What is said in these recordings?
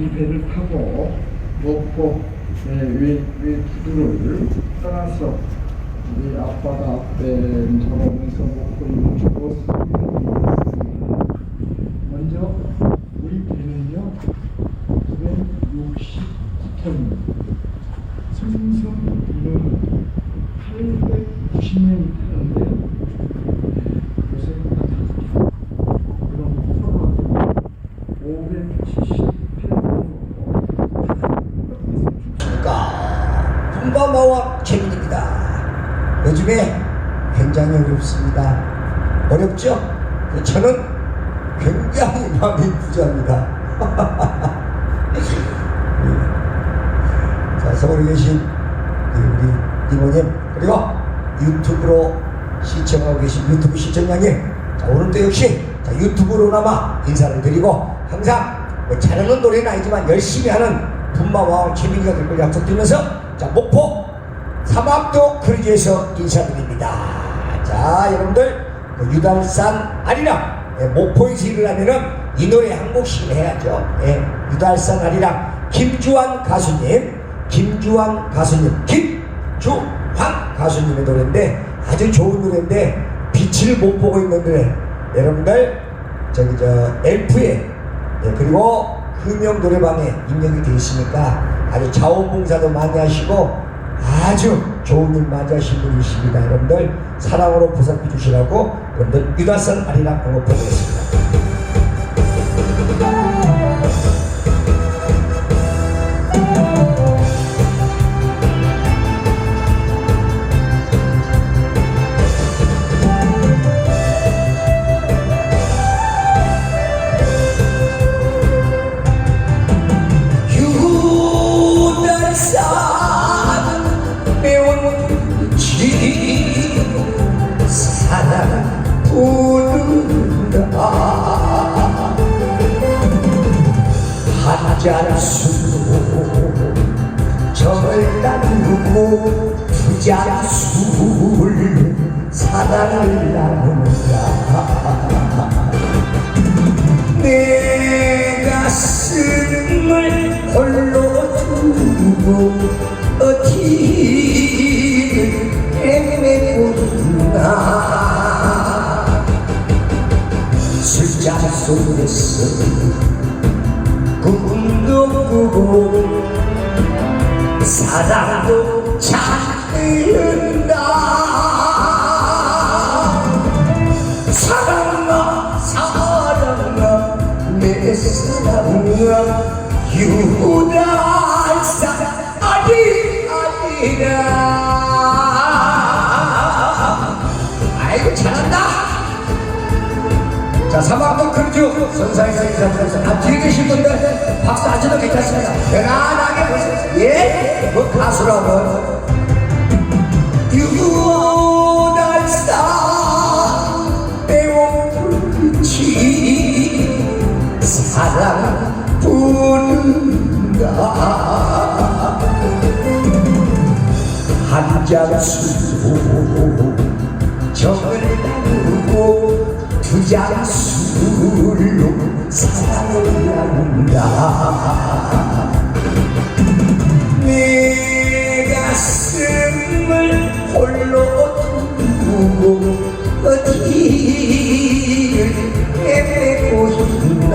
이 배를 타고 목포 외, 외 부두를 떠나서 우리 앞바다 앞에 돌아오면서 목포 있는 주고 먼저 우리 배는요 969톤입니다 승승 인원은 890명이 타는데 요새 그럼 서로 578명 까 분바마와 재민입니다. 요즘에 굉장히 어렵습니다. 어렵죠? 저는 굉장히 마음이 부자입니다. 예. 자, 서울에 계신 우리 이모님, 그리고 유튜브로 시청하고 계신 유튜브 시청자님, 자, 오늘도 역시 자, 유튜브로나마 인사를 드리고 항상 뭐 잘하는 노래는 아니지만 열심히 하는 분마와 최민이가 될 걸 약속드리면서 자, 목포 사막도 크루즈에서 인사드립니다. 자, 여러분들 뭐 유달산 아리랑 예, 목포에서 일을 하면은 이 노래 한 곡씩 해야죠. 예, 유달산 아리랑 김주환 가수님, 김주환 가수님, 김주환 가수님의 노래인데 아주 좋은 노래인데 빛을 못 보고 있는 노래. 여러분들 저기 저 엘프에 예, 그리고 금영 노래방에 입력이 되어 있으니까 아주 자원봉사도 많이 하시고 아주 좋은 일 많이 하신 분이십니다. 여러분들 사랑으로 보살펴 주시라고 여러분들 유다선 아리랑 공업 보겠습니다. 사랑 부른다. 한잔수 정을 나누고 두잔 술 사랑을 나눈다 내 가슴을 홀로 두고 어디를 헤매고 있나 술잔 속에서 꿈도 꾸고 사랑도 찾는다 자 사막도 크루즈 선사에서 인사드려서 아 뒤에 계신 분들 박수 안 쳐도 괜찮습니다. 편안하게 보세요. 예? 뭐 가수라고. 유달산 배워불치. 사랑 부른다 한잔수. 정을 나누고 두 잔술로 사랑을 나눈다. 내 가슴을 홀로 두고 어디를 헤매고 있나?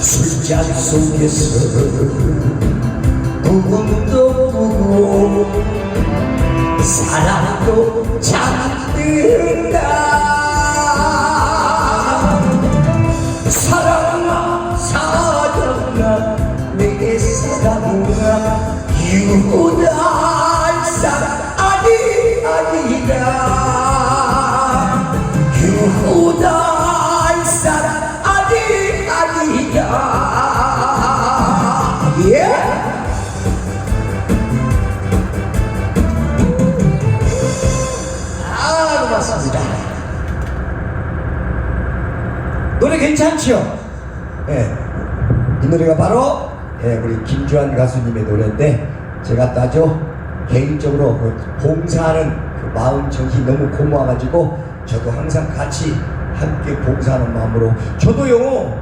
술잔 속에서 꿈도 꾸고 사랑도 잠 든다 괜찮죠? 예. 이 노래가 바로 예, 우리 김주환 가수님의 노래인데 제가 따죠 개인적으로 그 봉사하는 그 마음 정신이 너무 고마워가지고 저도 항상 같이 함께 봉사하는 마음으로 저도요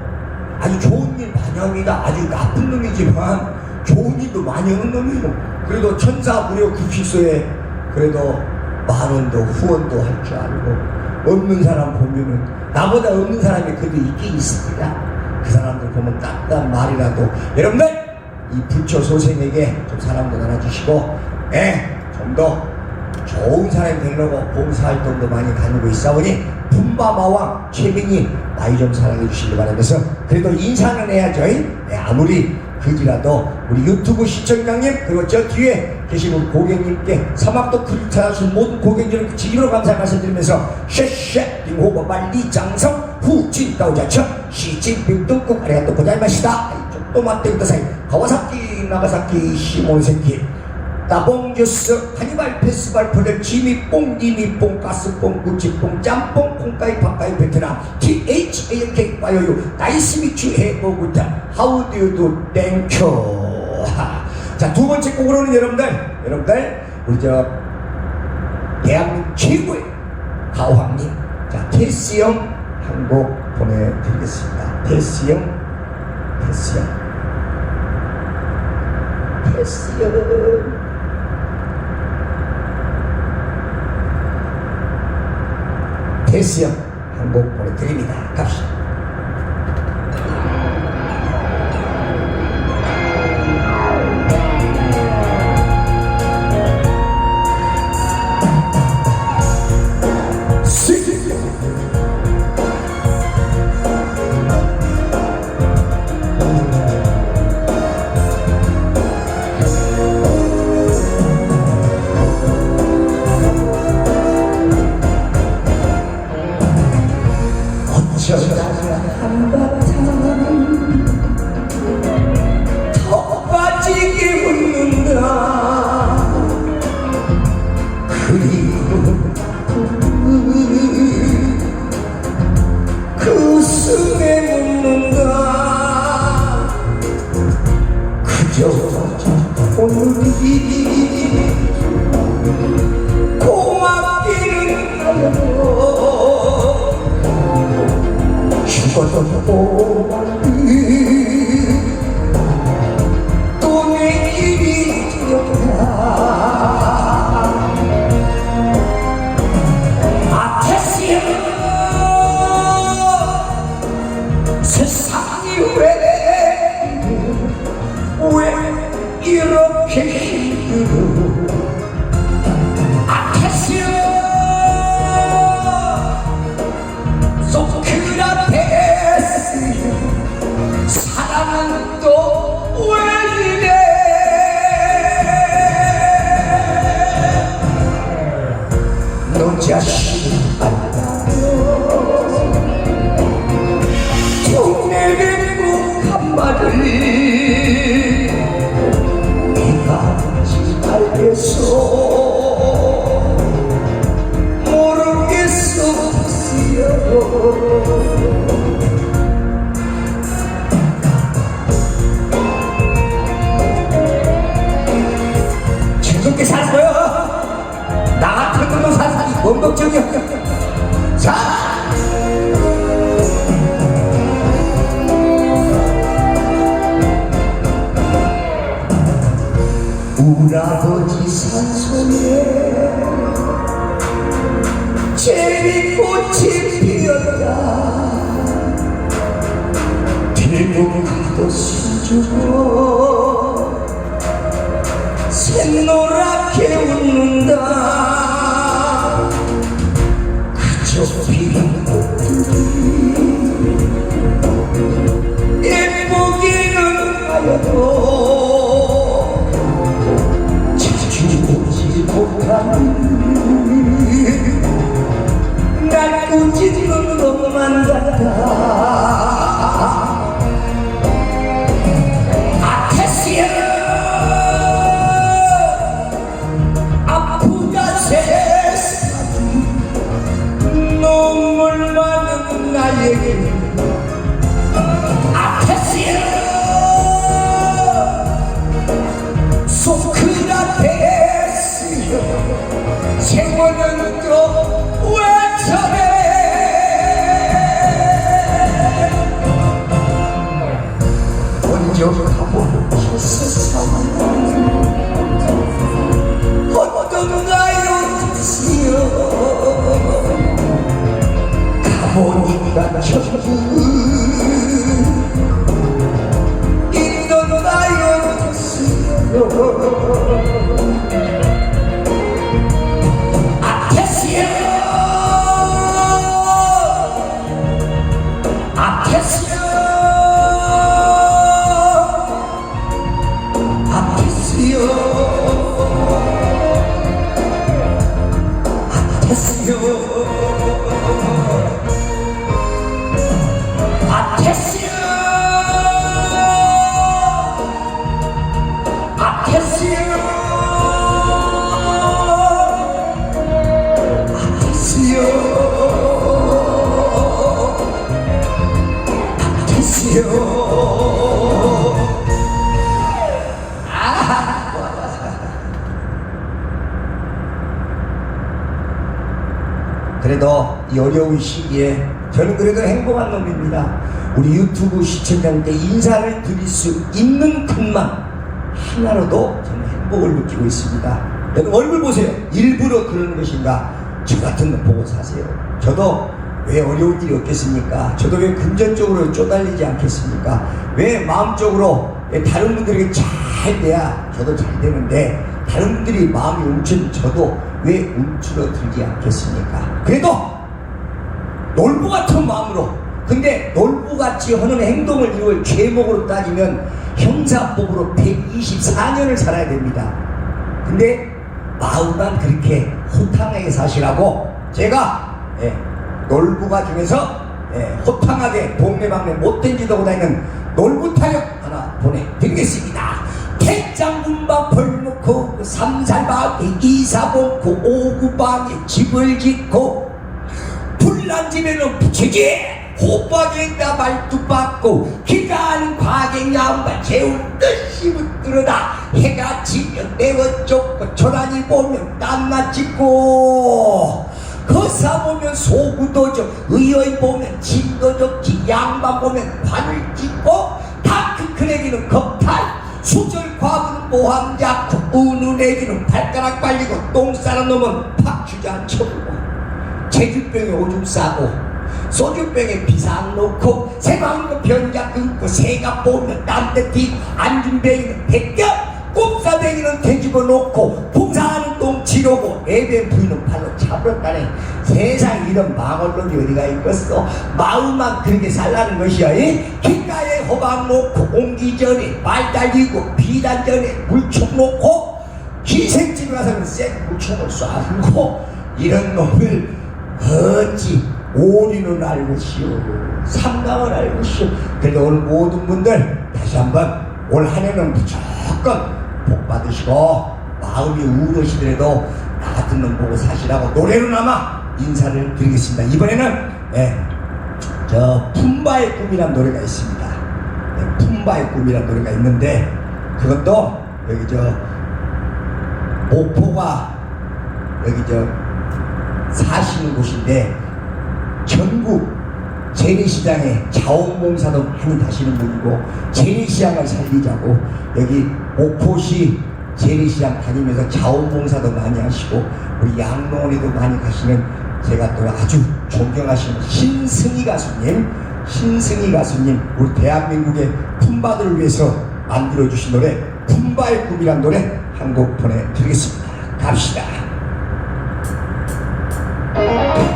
아주 좋은 일 많이 합니다. 아주 나쁜 놈이지만 좋은 일도 많이 하는 놈이에요. 그래도 천사 무료 급식소에 그래도 만 원도 후원도 할 줄 알고 없는 사람 보면은 나보다 없는 사람이 그래도 있긴 있습니다. 그 사람들 보면 따뜻한 말이라도. 여러분들 이 불초 소생에게 좀 사랑도 나눠주시고 예, 좀 더 좋은 사람이 되려고 봉사활동도 많이 다니고 있사오니 품바마왕 최민희 많이 좀 사랑해 주시기 바라면서 그래도 인사는 해야죠. 예, 아무리 그지라도 우리 유튜브 시청자님 그리고 저 뒤에 계신 우리 고객님께 사막도 크리타하신 모든 고객님께 진심으로 감사 말씀드리면서 쉐쉐 링호버 빨리 장성 후진 가오자처 시진핑 뚱꾹 아리가또 고자이마시다. 또 맞대 그다사이 가와사키 나가사키 시몬세키 따봉 주스 카니발 페스티벌 프로젝트 지미뽕 니미뽕 가스뽕 구찌뽕 짬뽕 콩가이 팝가이 베트남 THANK 빠요요 나이스 미추 해보구자 하우 듀도 땡큐. 자두 번째 곡으로는 여러분들 여러분들 우리 저 대한민국 최고의 가오황님 자 테스 형 한 곡 보내드리겠습니다. 테스 형 테스 형. 테스 형 대수형 한곡 보 너자 걱정이야 자. 우리 아버지 산속에 제비꽃이 피었다. 대목도 숨주고 샛노랗게 웃는다 예쁘기는 하여도 지키지 못하 나에게 아테시오 소크라테시오 생활은 또 외쳐내. 먼저 가보는 세상은 어떤 날 가보니까 전부 있던가요 저는 그래도 행복한 놈입니다. 우리 유튜브 시청자님께 인사를 드릴 수 있는 것만 하나로도 저는 행복을 느끼고 있습니다. 여러분 얼굴 보세요. 일부러 그러는 것인가? 저 같은 놈 보고 사세요. 저도 왜 어려운 일이 없겠습니까? 저도 왜 금전적으로 쪼달리지 않겠습니까? 왜 마음적으로 왜 다른 분들에게 잘 돼야 저도 잘 되는데 다른 분들이 마음이 움츠린 저도 왜 움츠러들지 않겠습니까? 그래도 놀부 같은 마음으로 근데 놀부같이 하는 행동을 이룰 죄목으로 따지면 형사법으로 124년을 살아야 됩니다. 근데 마음만 그렇게 호탕하게 사시라고 제가 예, 놀부가 중에서 예, 호탕하게 동네방네 못된 짓 하고 다니는 놀부 타령 하나 보내드리겠습니다. 백장군방 벌목고 삼살방에 이사봉고 오구방에 집을 짓고 불난 집에는 부채기. 호박에다 말뚝 받고 기가는 양반 재울 듯이 붙들어다. 해가 지면 내어 쫓고 조란이 보면 땀나 찍고. 거사 보면 소구도적 의의 보면 진도적지 양반 보면 관을 찍고 다크크내기는 겁탈. 수절 과부는 모함 잡고 우는 애기는 발가락 빨리고 똥 싸는 놈은 팍주장 쳐보고 제주병에 오줌 싸고 소주병에 비상 놓고 새방구 변자 끊고 새가 보면 딴데 뛰고 안준뱅이는 벗겨 꼽사뱅이는 뒤집어 놓고 풍사하는 똥 지르고 애배 부이는 발로 차버렸다네 세상 이런 망언론이 어디가 있겠어 마음만 그렇게 살라는 것이야 이? 귓가에 호박 놓고 옹기 전에 말 달리고 비단 전에 물총 놓고 기생집에 가서는 쌩 물총을 쏴고 이런 놈을 어찌 오리는 알고 시오 삼강을 알고 시오. 그래도 오늘 모든 분들 다시 한번 올 한해는 무조건 복 받으시고 마음이 우울하시더라도 나 같은 놈 보고 사시라고 노래로나마 인사를 드리겠습니다. 이번에는 네, 저 품바의 꿈이라는 노래가 있습니다. 네, 품바의 꿈이라는 노래가 있는데 그것도 여기 저 목포가 여기 저 사시는 곳인데 전국 재래시장에 자원봉사도 많이 다시는 분이고 재래시장을 살리자고 여기 목포시 재래시장 다니면서 자원봉사도 많이 하시고 우리 양농원에도 많이 가시는 제가 또 아주 존경하시는 신승희 가수님 신승희 가수님 우리 대한민국의 품바들을 위해서 만들어주신 노래 품바의 꿈이란 노래 한 곡 보내드리겠습니다. 갑시다 Thank you.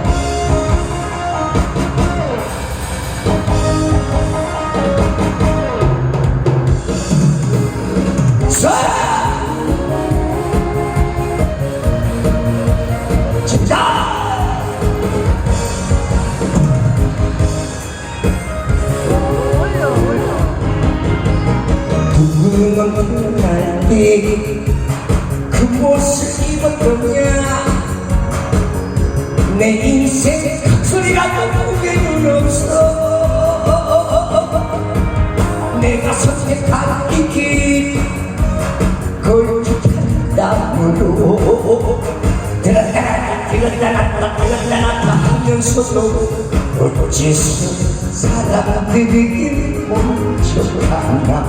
하면서도 어째서 사람들이 멈춰가나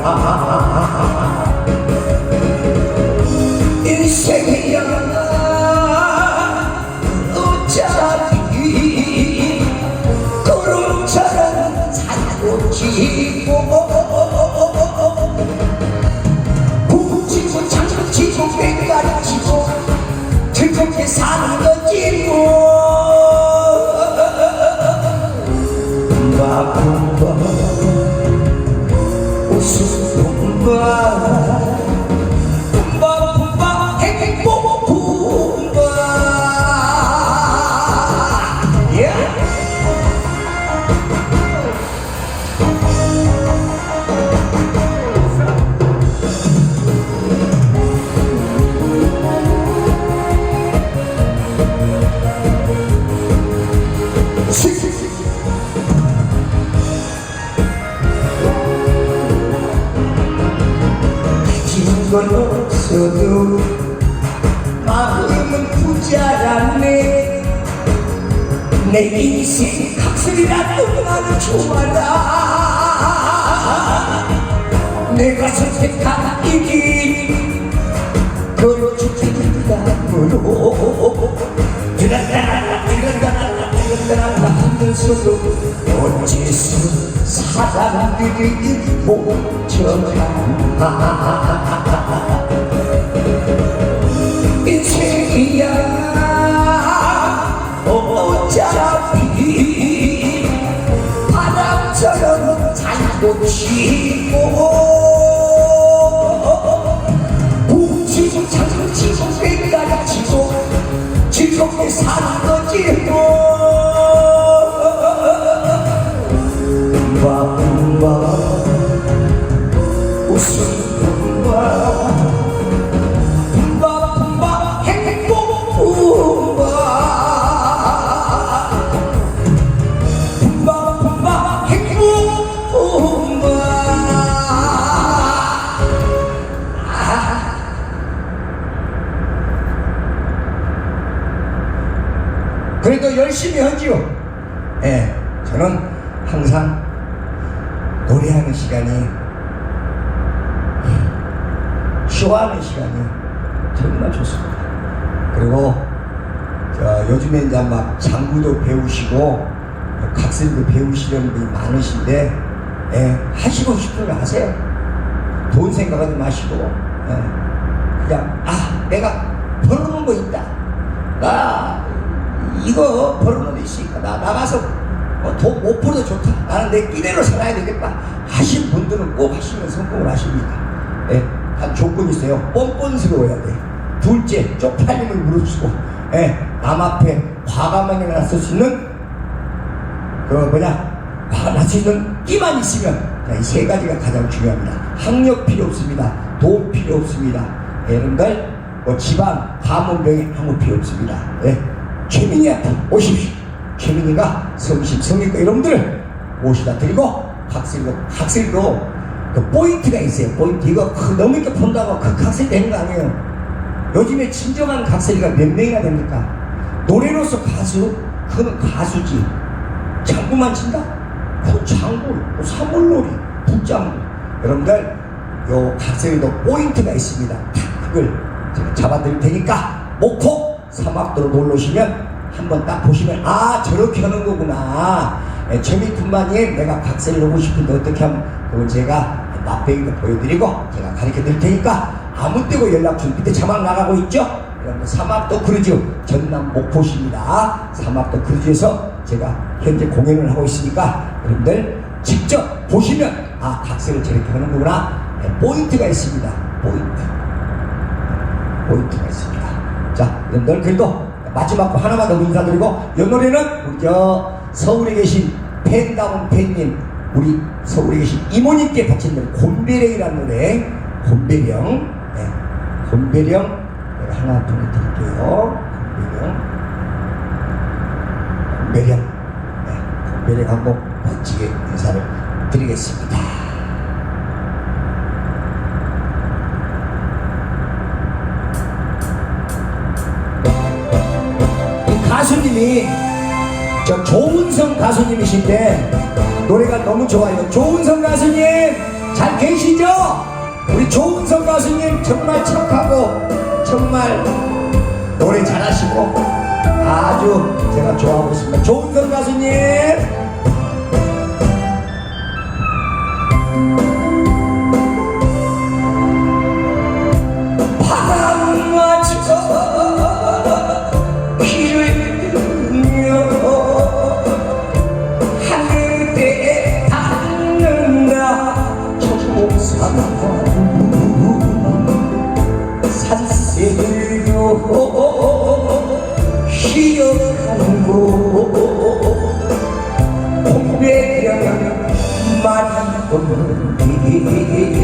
인생이야 어차피 바람처럼 살고 치고 뭉치고 장치고 뺑가리 치고 즐겁게 사는 거지 뭐 umba 웃음 열심히 하지요. 예, 저는 항상 노래하는 시간이 예, 쇼하는 시간이 정말 좋습니다. 그리고 저 요즘에 이제 막 장구도 배우시고 각설도 배우시려는 분이 많으신데 예, 하시고 거 하세요. 돈 생각하지 마시고 예, 그냥 아 내가 벌어놓은 거 있다. 나 이거 벌어놓은 거 있으니까 나 나가서 어, 돈못 벌어도 좋다. 나는 내 끼대로 살아야 되겠다. 하신 분들은 꼭 하시면 성공을 하십니다. 예, 한 조건이 있어요. 뻔뻔스러워야 돼. 둘째, 쪽팔림을 무릅쓰고, 예, 남 앞에 과감하게 나설 수 있는, 그 뭐냐, 화가 날수 있는 끼만 있으면, 이 세 가지가 가장 중요합니다. 학력 필요 없습니다. 돈 필요 없습니다. 예, 여러분들, 뭐 집안, 가문병에 아무 필요 없습니다. 예, 최민희한테 오십시오. 최민희가 성심, 성의과 여러분들 모시다 드리고 학생도 학생도 그 포인트가 있어요. 포인트 이거 그 너무 이렇게 본다고 그 각색 되는 거 아니에요. 요즘에 진정한 각색이가 몇 명이나 됩니까? 노래로서 가수 그는 가수지. 장구만 친다? 그 장구, 그 사물놀이, 북장구. 여러분들 요 각색에도 포인트가 있습니다. 다 그걸 제가 잡아드릴 테니까 목포 사막도로 놀러 오시면 한번 딱 보시면 아 저렇게 하는 거구나. 예, 재미뿐만이 내가 각색을 하고 싶은데 어떻게 하면 그걸 제가 맛배기도 보여드리고 제가 가르쳐 드릴 테니까 아무 때고 연락 줄 밑에 자막 나가고 있죠? 여러분 사막도 크루즈 전남 목포시입니다. 사막도 크루즈에서 제가 현재 공연을 하고 있으니까 여러분들 직접 보시면 아 각색을 저렇게 하는 거구나. 예, 포인트가 있습니다. 포인트. 포인트가 있습니다. 자, 여러분들 그래도 마지막 거 하나만 더 인사드리고 이 노래는 우리 저 서울에 계신 팬다운 팬님 우리 서울에 계신 이모님께 바친 노래 곤배령이라는 노래 곤배령 네, 노래 하나 보내드릴게요. 곤배령 곤배령 네, 곤배령 한곡 멋지게 인사를 드리겠습니다. 가수님이 저 조은성 가수님이신데 노래가 너무 좋아요. 조은성 가수님 잘 계시죠? 우리 조은성 가수님 정말 착하고 정말 노래 잘하시고 아주 제가 좋아하고 있습니다. 조은성 가수님 없는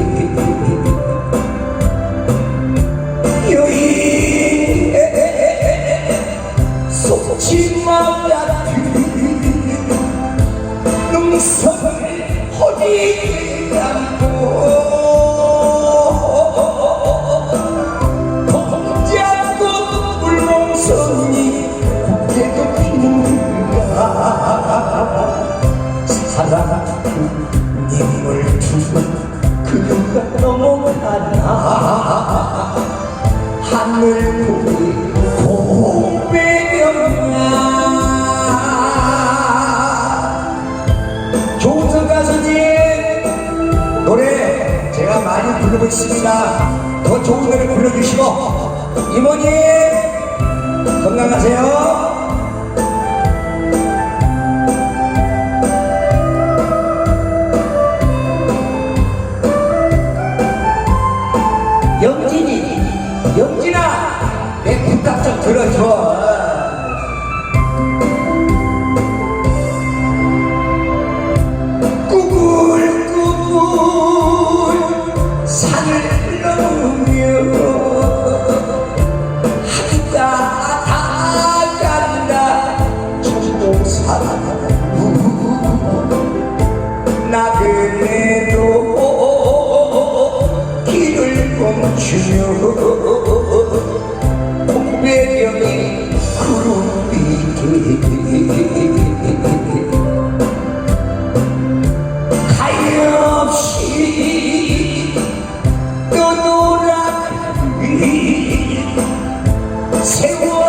좀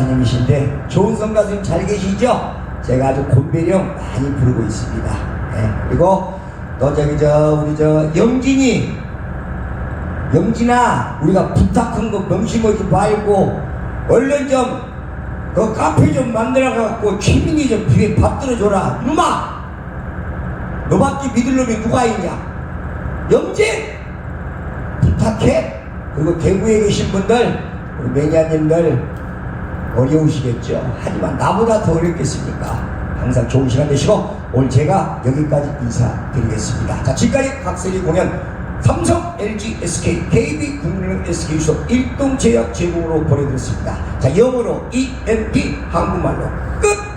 조은성 가수님이신데 조은성 가수님 잘 계시죠? 제가 아주 곤배령 많이 부르고 있습니다. 예, 그리고 또 저기 저 우리 저 영진이 영진아 우리가 부탁한 거 명심하지 말고 얼른 좀 그 카페 좀 만들어 갖고 최민이 좀 뒤에 밥 들어 줘라. 누마! 너밖에 믿을 놈이 누가 있냐? 영진! 부탁해. 그리고 대구에 계신 분들 우리 매니아님들 어려우시겠죠. 하지만 나보다 더 어렵겠습니까? 항상 좋은 시간 되시고 오늘 제가 여기까지 인사드리겠습니다. 자 지금까지 각설이 공연 삼성, LG, SK, KB, 국민은행, SK 수업 일동 제약 제공으로 보내드렸습니다. 자 영어로 EMP 한국말로 끝